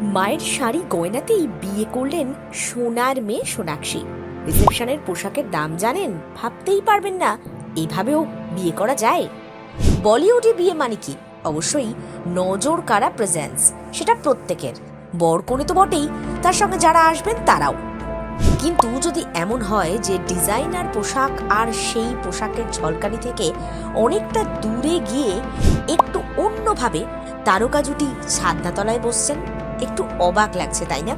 মায়ের শাড়ি গয়নাতেই বিয়ে করলেন সোনার মেয়ে সোনাক্ষী। রিসেপশনের পোশাকের দাম জানেন, ভাবতেই পারবেন না, এভাবেও বিয়ে করা যায়। বলিউডে বিয়ে মানে কি? অবশ্যই নজর কারা প্রেজেন্স সেটা প্রত্যেকের। বর কোণে তো বটেই, তার সঙ্গে যারা আসবেন তারাও। কিন্তু যদি এমন হয় যে ডিজাইনার পোশাক আর সেই পোশাকের ঝলকানি থেকে অনেকটা দূরে গিয়ে একটু অন্যভাবে তারকা জুটি ছাদনাতলায় বসছেন একটু অবাক লাগছে, তাই না?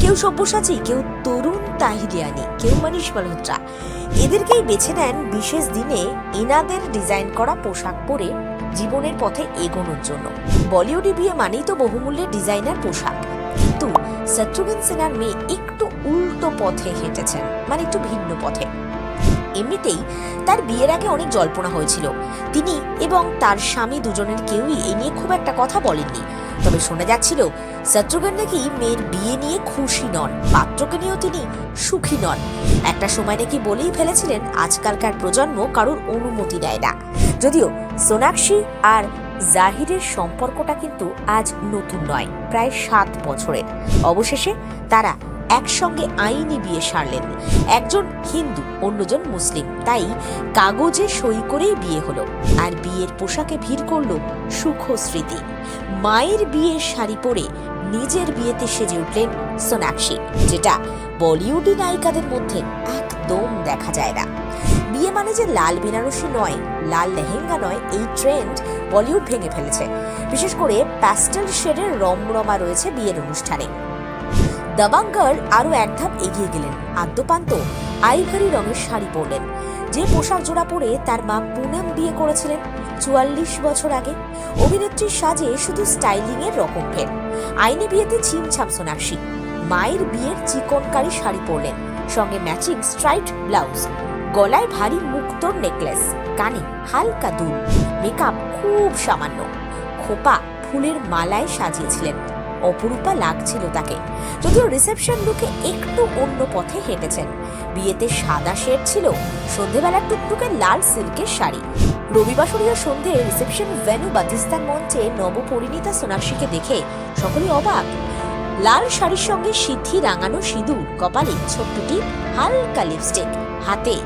কেউ সব্যসাচী, কেউ তরুণ তাহিরিয়ানি কেউ মানিশ মালহোত্রা। এদেরকেই বেছে নেন বিশেষ দিনে এনাদের ডিজাইন করা পোশাক পরে জীবনের পথে এগোনোর জন্য। বলিউডে বিয়ে মানেই তো বহুমূল্যের ডিজাইনার পোশাক। কিন্তু শত্রুঘ্ন সিনহার মেয়ে একটু উল্টো পথে হেঁটেছেন মানে একটু ভিন্ন পথে। এমনিতেই তার বিয়ের আগে অনেক জল্পনা হয়েছিল। তিনি এবং তার স্বামী দুজনের কেউই এ নিয়ে খুব একটা কথা বলেননি। তবে শোনা যাচ্ছিল শত্রুঘ্ন নাকি মেয়ের বিয়ে নিয়ে খুশি নন, পাত্রকে নিয়েও তিনি সুখী নন। একটা সময় নাকি বলেই ফেলেছিলেন, আজকালকার প্রজন্ম কারোর অনুমতি দেয় না। যদিও সোনাক্ষী আর জাহিরের সম্পর্কটা কিন্তু আজ নতুন নয়, প্রায় সাত বছরের। অবশেষে তারা একসঙ্গে আইনি বিয়ে সারলেন। একজন হিন্দু, অন্যজন মুসলিম। তাই কাগজে সই করেই বিয়ে হলো। আর বিয়ের পোশাকে ভিড় করল সুখ স্মৃতি। মায়ের বিয়ের শাড়ি পরে নিজের বিয়েতে সেজে উঠলেন সোনাক্ষী, যেটা বলিউডি নায়িকাদের মধ্যে একদম দেখা যায় না। বিয়ে মানে যে লাল বেনারসি নয়, লাল লেহেঙ্গা নয়, এই ট্রেন্ড বলিউড ভেঙে ফেলেছে। বিশেষ করে প্যাস্টেল শেডের রমরমা রয়েছে বিয়ের অনুষ্ঠানে। দাবাং গার্ল আরও এক ধাপ এগিয়ে গেলেন। আদ্যপান্ত, আইভারি রঙের শাড়ি পরলেন। যে পোশাক জোড়া পরে তার মা পুনাম বিয়ে করেছিলেন চুয়াল্লিশ বছর আগে। অভিনেত্রীর সাজে শুধু স্টাইলিং এর রকম ফের। আইনি বিয়েতে ছিমছাম সোনাক্ষী মায়ের বিয়ের চিকনকারী শাড়ি পরলেন। সঙ্গে ম্যাচিং স্ট্রাইট ব্লাউজ। গলায় ভারী মুক্তোর নেকলেস। কানে হালকা দুল। মেকআপ খুব সামান্য। খোপা ফুলের মালায় সাজিয়েছিলেন। অপরূপা লাগছিল তাকে। যদিও রিসেপশন লুকে একটু অন্য পথে হেঁটেছেন। বিয়েতে সাদা শেড ছিল, সন্ধেবেলার টুকটুকে লাল সিল্কের শাড়ি। রবিবাসরীয় সন্ধে রিসেপশন ভেনু বাতিস্তান মঞ্চে নবপরিণীতা সোনাক্ষীকে দেখে সকলেই অবাক। লাল শাড়ির সঙ্গে সিদ্ধি রাঙানো সিঁদুর, কপালে ছোট্ট টিপ, হালকা লিপস্টিক হাতে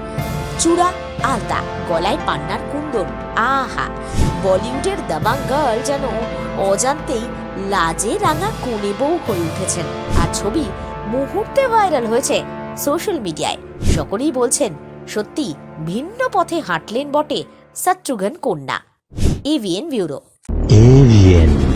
চূড়া, আলতা, গলায় পান্নার কুন্দন আহা, বলিউডের দাবাং গার্ল যেন অজান্তেই লাজে রাঙা কোণে বউ হয়ে উঠেছেন। আর ছবি মুহূর্তে ভাইরাল হয়েছে সোশ্যাল মিডিয়ায়। সকলেই বলছেন, সত্যি ভিন্ন পথে হাঁটলেন বটে শত্রুঘ্ন কন্যা। AVN bureau. AVN